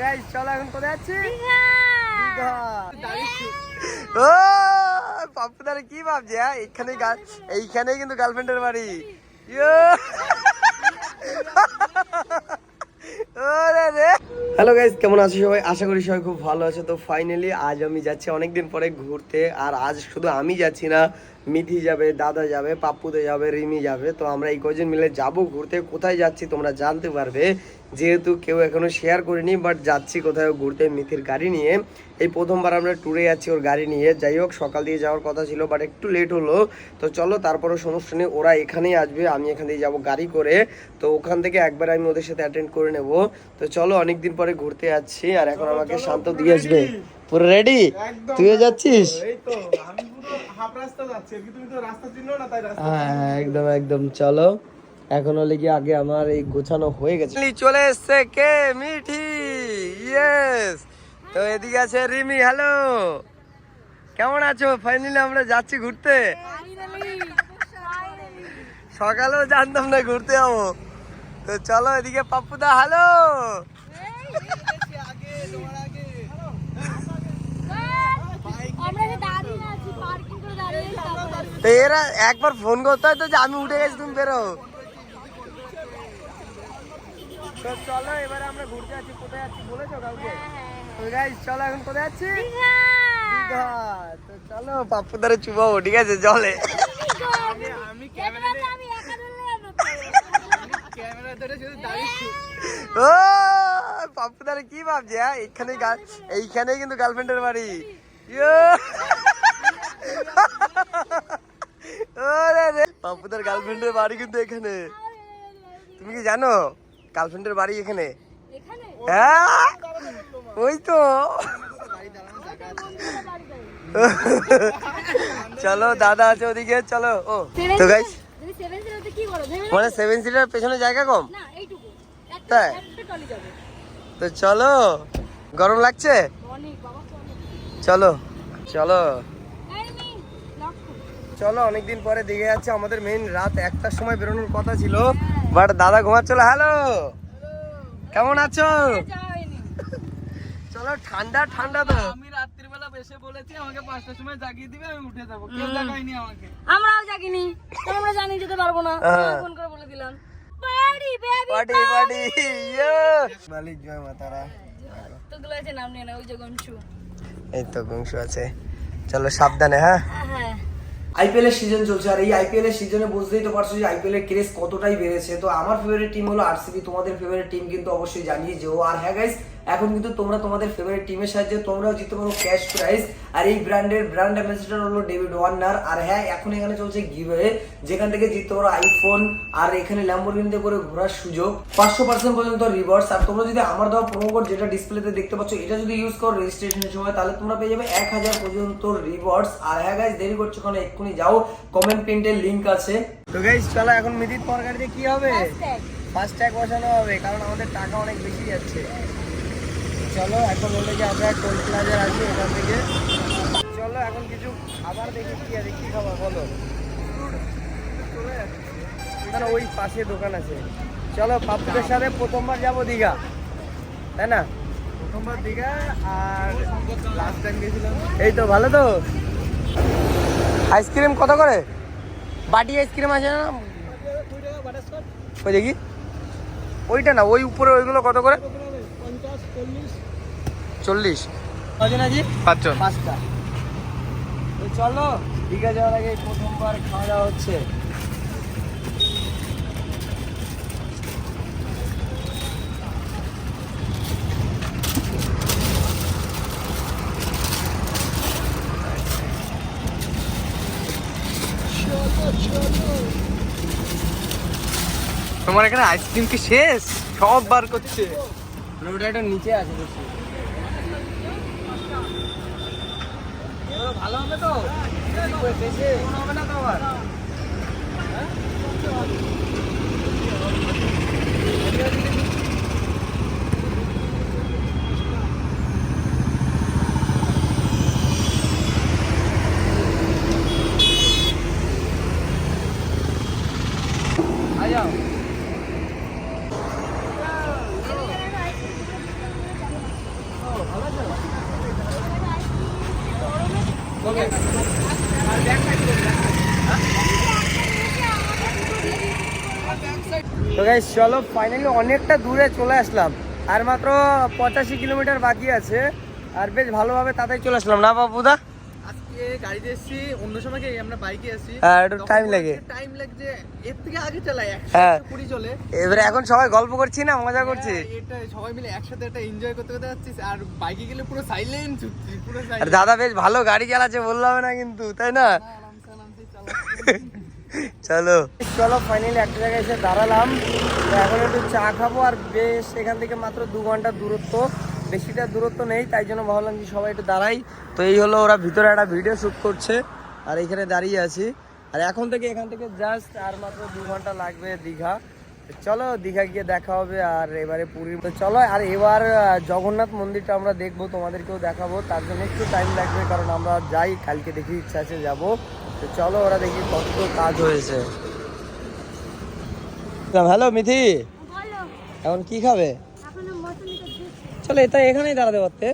Guys চলো এখন কোথায় যাচ্ছি? ও পাপ্পুদার কি ভাবছে হ্যাঁ? এইখানে কিন্তু গার্লফ্রেন্ডের বাড়ি। হ্যালো গাইজ কেমন আছো সবাই? আশা করি সবাই খুব ভালো আছে। তো ফাইনালি আজ আমি যাচ্ছি অনেকদিন পরে ঘুরতে আর আজ শুধু আমি যাচ্ছি না মিথি যাবে দাদা যাবে পাপ্পুদে যাবে রিমি যাবে। তো আমরা এই কজন মিলে যাব ঘুরতে কোথায় যাচ্ছি তোমরা জানতে পারবে। যেহেতু কেউ এখনও শেয়ার করিনি বাট যাচ্ছি কোথাও ঘুরতে মিথির গাড়ি নিয়ে। এই প্রথমবার আমরা ট্যুরে যাচ্ছি ওর গাড়ি নিয়ে। যাই হোক সকাল দিয়ে যাওয়ার কথা ছিল বাট একটু লেট হলো। তো চলো তারপরে সমস্যা নেই ওরা এখানেই আসবে আমি এখান দিয়ে যাব গাড়ি করে। তো ওখান থেকে একবার আমি ওদের সাথে অ্যাটেন্ড করে নেব। তো চলো অনেকদিন পরে ঘুরতে যাচ্ছি আর এখন আমাকে শান্ত দিয়ে আসবে। পুরো রেডি তুইও যাচ্ছিস? হ্যাঁ, একদম একদম চলো। এখন হলে আগে আমার এই গোছানো হয়ে গেছে। চলে এসছে কে? মিঠি ইয়েস তো এদিকে আছে রিমি হ্যালো কেমন আছো? ফাইনালি আমরা যাচ্ছি ঘুরতে। সকালেও জানতাম না ঘুরতে যাব। তো চলো এদিকে পাপ্পুদা হ্যালো তো এরা একবার ফোন করতে হয় তো যে আমি উঠে গেছি, তুমি বেরো। তো চলো এবারে আমরা ঘুরতে যাচ্ছি। কোথায় যাচ্ছি বলেছ কাউকে? তো গাইস চলো এখন কোথায় যাচ্ছি? দীঘা। তো চলো চুবাবো ঠিক আছে? জলে। আমি ক্যামেরা। ক্যামেরা ধরে শুধু ও পাপ্পুদারে কি ভাবছে হ্যাঁ? এইখানে এইখানেই কিন্তু গার্লফ্রেন্ডের বাড়ি। ইয়ো। ওরে রে। পাপ্পুদার গার্লফ্রেন্ডের বাড়ি কিন্তু এখানে। তুমি কি জানো? গার্লফ্রেন্ডের বাড়ি এখানে? হ্যাঁ? ওই তো। চলো দাদা আছে ওদিকে চলো ও। তো গাইস মানে সেভেন সিটার পেছনে জায়গা কম? তাই? তো চলো গরম লাগছে? চলো চলো। চলো অনেকদিন পরে দিঘে যাচ্ছে। আমাদের মেইন রাত একটার সময় বেরোনোর কথা ছিল। বাট দাদা ঘুমাচ্ছিল হ্যালো কেমন আছো? চলো ঠান্ডা ঠান্ডা তো। আমি রাত্রিবেলা বেশে বলেছি আমাকে পাঁচটার সময় জাগিয়ে দিবে আমি উঠে যাব। কেউ জাগায়নি আমাকে। আমরাও জাগিনি। আমরা জানি যেতে পারব না। হ্যাঁ। ফোন করে বলে দিলাম। পার্টি বেবি পার্টি পার্টি ইয়ে মালিক জয় মাতারা তো গুলো আছে নাম নিয়ে না ওই যে গঞ্চু এই তো বংশ আছে। চলো সাবধানে হ্যাঁ? হ্যাঁ। আইপিএল এর সিজন চলছে। আর এই আইপিএল এর সিজনে বুঝতেই তো পারছ যে আইপিএল এর ক্রেজ কতটাই বেড়েছে। তো আমার ফেভারিট টিম হলো আরসিবি তোমাদের ফেভারিট টিম কিন্তু অবশ্যই জানিয়ে যে ও আর হ্যাঁ গাইস এখন কিন্তু তোমরা তোমাদের ফেভারিট টিমের সাহায্যে তোমরাও জিততে পারো ক্যাশ প্রাইজ আর এই ব্র্যান্ডের ব্র্যান্ড অ্যাম্বাসেডর হলো ডেভিড ওয়ার্নার আর হ্যাঁ এখন এখানে চলছে গিভওয়ে যেখান থেকে জিততে পারো আইফোন আর এখানে ল্যাম্বরগিনিতে করে ঘোরার সুযোগ। পাঁচশো পার্সেন্ট পর্যন্ত রিভার্স আর তোমরা যদি আমার দেওয়া প্রোমো কোড যেটা ডিসপ্লেতে দেখতে পাচ্ছ এটা যদি ইউজ করো রেজিস্ট্রেশনের সময় তাহলে তোমরা পেয়ে যাবে এক হাজার পর্যন্ত রিভার্স আর হ্যাঁ গাইস দেরি করছ কেন? এক্ষুনি যাও। কমেন্ট প্রিন্টের লিঙ্ক আছে। তো গাইজ চলো এখন মিদির তরকারিতে কি হবে? ফার্স্ট ট্যাগ বসানো হবে কারণ আমাদের টাকা অনেক বেশি যাচ্ছে। চলো এখন বললে যে আমরা টোল প্লাজার আছি এখান থেকে। চলো এখন কিছু খাবার দেখি কি আছে কি খাবার বলো? না না, ওই পাশে দোকান আছে। চলো পাপুদের সাথে প্রথমবার যাব দীঘা তাই না? প্রথমবার দীঘা আর লাস্ট টাইম গেছিলাম। এই তো ভালো তো? আইসক্রিম কত করে? বাটি আইসক্রিম আছে না? ওই দেখি। ওইটা না ওই উপরে ওইগুলো কত করে? চল্লিশ। কজন আছি? পাঁচজন। পাঁচটা। তো চলো দীঘা যাওয়ার আগে প্রথমবার খাওয়া দাওয়া হচ্ছে। তোমার এখানে আইসক্রিম কি শেষ? সব বার করছে। মানে ওটা একটা নিচে আছে বেশি। ভালো হবে তো? হবে না তো আবার? তো চলো ফাইনালি অনেকটা দূরে চলে আসলাম। আর মাত্র পঁচাশি কিলোমিটার বাকি আছে। আর বেশ ভালোভাবে তাড়াতাড়ি চলে আসলাম না বাবুদা আজকে গাড়িতে এসেছি অন্য সময় আমরা বাইকে এসেছি। হ্যাঁ, একটু time লাগে। টাইম লাগছে এর থেকে আগে চালাই হ্যাঁ। কুড়ি চলে। এবারে এখন সবাই গল্প করছি না মজা করছি? হ্যাঁ, এটা সবাই মিলে একসাথে একটা এনজয় করতে করতে যাচ্ছিস আর বাইকে গেলে পুরো সাইলেন্ট পুরো আর দাদা বেশ ভালো গাড়ি চালাচ্ছে বললাম না কিন্তু তাই না? চালাচ্ছি। চলো। চলো ফাইনালি একটা জায়গায় এসে দাঁড়ালাম। এখন একটু চা খাব আর বেশ এখান থেকে মাত্র দু ঘণ্টা দূরত্ব। বেশিটা দূরত্ব নেই, তাই জন্য ভাবলাম যে সবাই একটু দাঁড়াই। তো এই হলো ওরা ভিতরে একটা ভিডিও শ্যুট করছে, আর এখানে দাঁড়িয়ে আছি। আর এখন থেকে, এখান থেকে জাস্ট আর মাত্র দু ঘণ্টা লাগবে দীঘা। চলো দীঘা গিয়ে দেখা হবে আর এবারে পুরীর চলো আর এবার জগন্নাথ মন্দিরটা আমরা দেখব তোমাদেরকেও দেখাবো। তার জন্য একটু টাইম লাগবে কারণ আমরা যাই কালকে দেখি ইচ্ছা আছে যাব। তো চলো ওরা দেখি কত কাজ হয়েছে। হ্যালো মিথি। এখন কি খাবে? চলো এটা এখানেই দাঁড়াতে পারতে।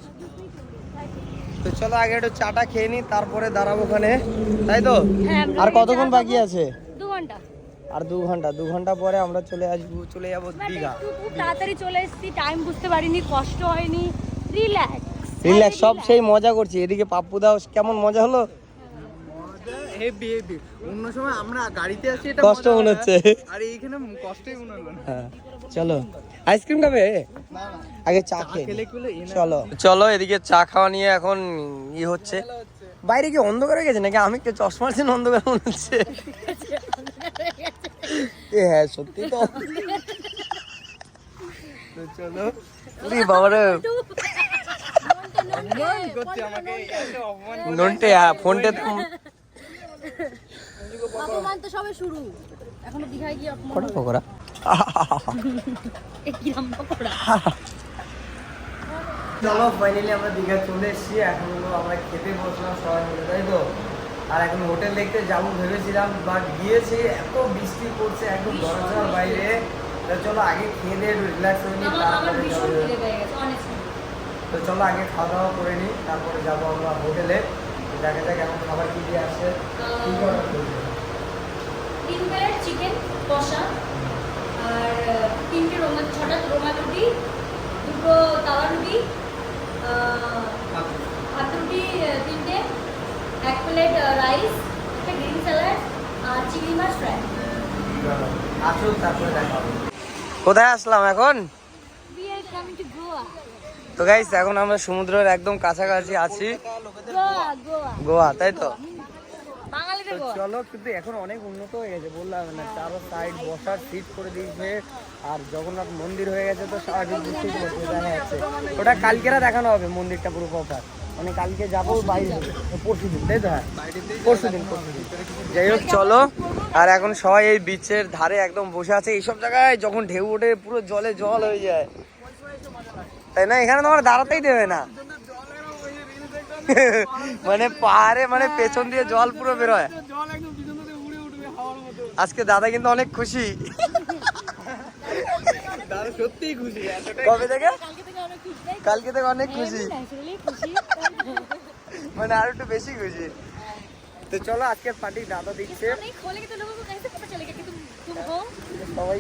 তো চলো আগে একটু চাটা খেয়ে নি তারপরে দাঁড়াবো ওখানে। তাই তো? হ্যাঁ, আর কতক্ষণ বাকি আছে? দু ঘণ্টা। আর দু ঘণ্টা দু ঘণ্টা পরে আমরা চলে আসব চলে যাব দীঘা। খুব তাড়াতাড়ি চলে এসেছি টাইম বুঝতে পারিনি কষ্ট হয়নি। রিল্যাক্স রিল্যাক্স সব সেই মজা করছি। এদিকে পাপ্পু দাও কেমন মজা হলো? হেভি হেভি অন্য সময় আমরা গাড়িতে আছি এটা কষ্ট মনে হচ্ছে। আর এইখানে কষ্টই মনে হলো না। হ্যাঁ চলো। আইসক্রিম খাবে। আগে চা খেয়ে চলো। চলো এদিকে চা খাওয়া নিয়ে এখন ই হচ্ছে। বাইরে কি অন্ধকার হয়ে গেছে নাকি? আমি চশমার জন্য অন্ধকার মনে হচ্ছে? হ্যাঁ সত্যি তো। চলো। এত অপমান নন্টে হ্যাঁ ফোনটা তো অপমান তো সবে শুরু। এখনও দীঘায় গিয়ে অপমান কটা পকোড়া? এ কিরম পকোড়া? চলো ফাইনালি আমরা দীঘা চলে এসেছি। এখন আমরা খেতে বসলাম সবাই মিলে তাই তো? আর এখন হোটেল দেখতে যাব ভেবেছিলাম বাট গিয়েছি এত বৃষ্টি পড়ছে একদম দরজার বাইরে। তো চলো আগে খেয়ে দিয়ে রিল্যাক্স হয়ে নিই তো চলো আগে খাওয়া দাওয়া করে নিই তারপরে যাব আমরা হোটেলে। দেখা যাক এখন খাবার কি দিয়ে আসছে কি order করব? তিন প্লেট চিকেন কষা আর তিনটে রোমা ছটা রোমা রুটি দুটো তাওয়া রুটি আহ, ভাত রুটি। তিনটে। এক প্লেট রাইস একটা গ্রিন স্যালাড আর চিংড়ি মাছ ফ্রাই আসুন তারপরে দেখা হবে। কোথায় আসলাম এখন. তো গাইস এখন আমরা সমুদ্রের একদম কাছাকাছি আছি। গোয়া তাই তো? চলো কিন্তু এখন অনেক উন্নত হয়ে গেছে বললাম না চারো সাইড বসার সিট করে দিয়েছে আর জগন্নাথ মন্দির হয়ে গেছে তো পারছ দেখা যাচ্ছে। ওটা কালকেরা দেখানো হবে মন্দিরটা পুরো প্রপার মানে কালকে যাব বাইরে। পরশু দিন তাই তো? হ্যাঁ পরশু দিন পরশু দিন যাই হোক চলো। আর এখন সবাই এই বিচের ধারে একদম বসে আছে। এইসব জায়গায় যখন ঢেউ ওঠে পুরো জলে জল হয়ে যায়। তাই না? এখানে তোমার দাঁড়াতেই দেবে না। মানে পাহাড়ে মানে পেছন দিয়ে জল পুরো বেরোয়। আজকে দাদা কিন্তু অনেক খুশি। দাদা সত্যিই খুশি কবে থেকে? কালকে থেকে অনেক খুশি মানে আর একটু বেশি খুশি। তো চলো আজকের পার্টি দাদা দিচ্ছে। সবাই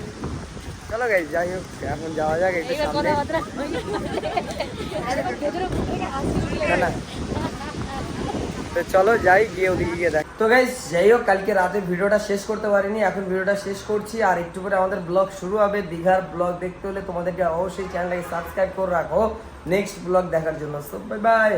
চলো গাই যাই হোক এখন যাওয়া যাক একটু সামনে। না। তো চলো যাই, গিয়ে ওদিকে গিয়ে দেখ। তো গাইজ যাই হোক, কালকে রাতে ভিডিওটা শেষ করতে পারিনি, এখন ভিডিওটা শেষ করছি। আর একটু করে আমাদের ব্লগ শুরু হবে, দীঘার ব্লগ দেখতে হলে তোমাদেরকে অবশ্যই চ্যানেলটাকে সাবস্ক্রাইব করে রাখো। নেক্সট ব্লগ দেখার জন্য সো বাই বাই